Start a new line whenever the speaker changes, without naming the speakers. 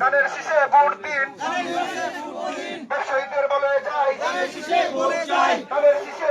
ধানের শীষে ভোট দিন। ব্যবসায়ীদের বলে যাই। ধানের শীষে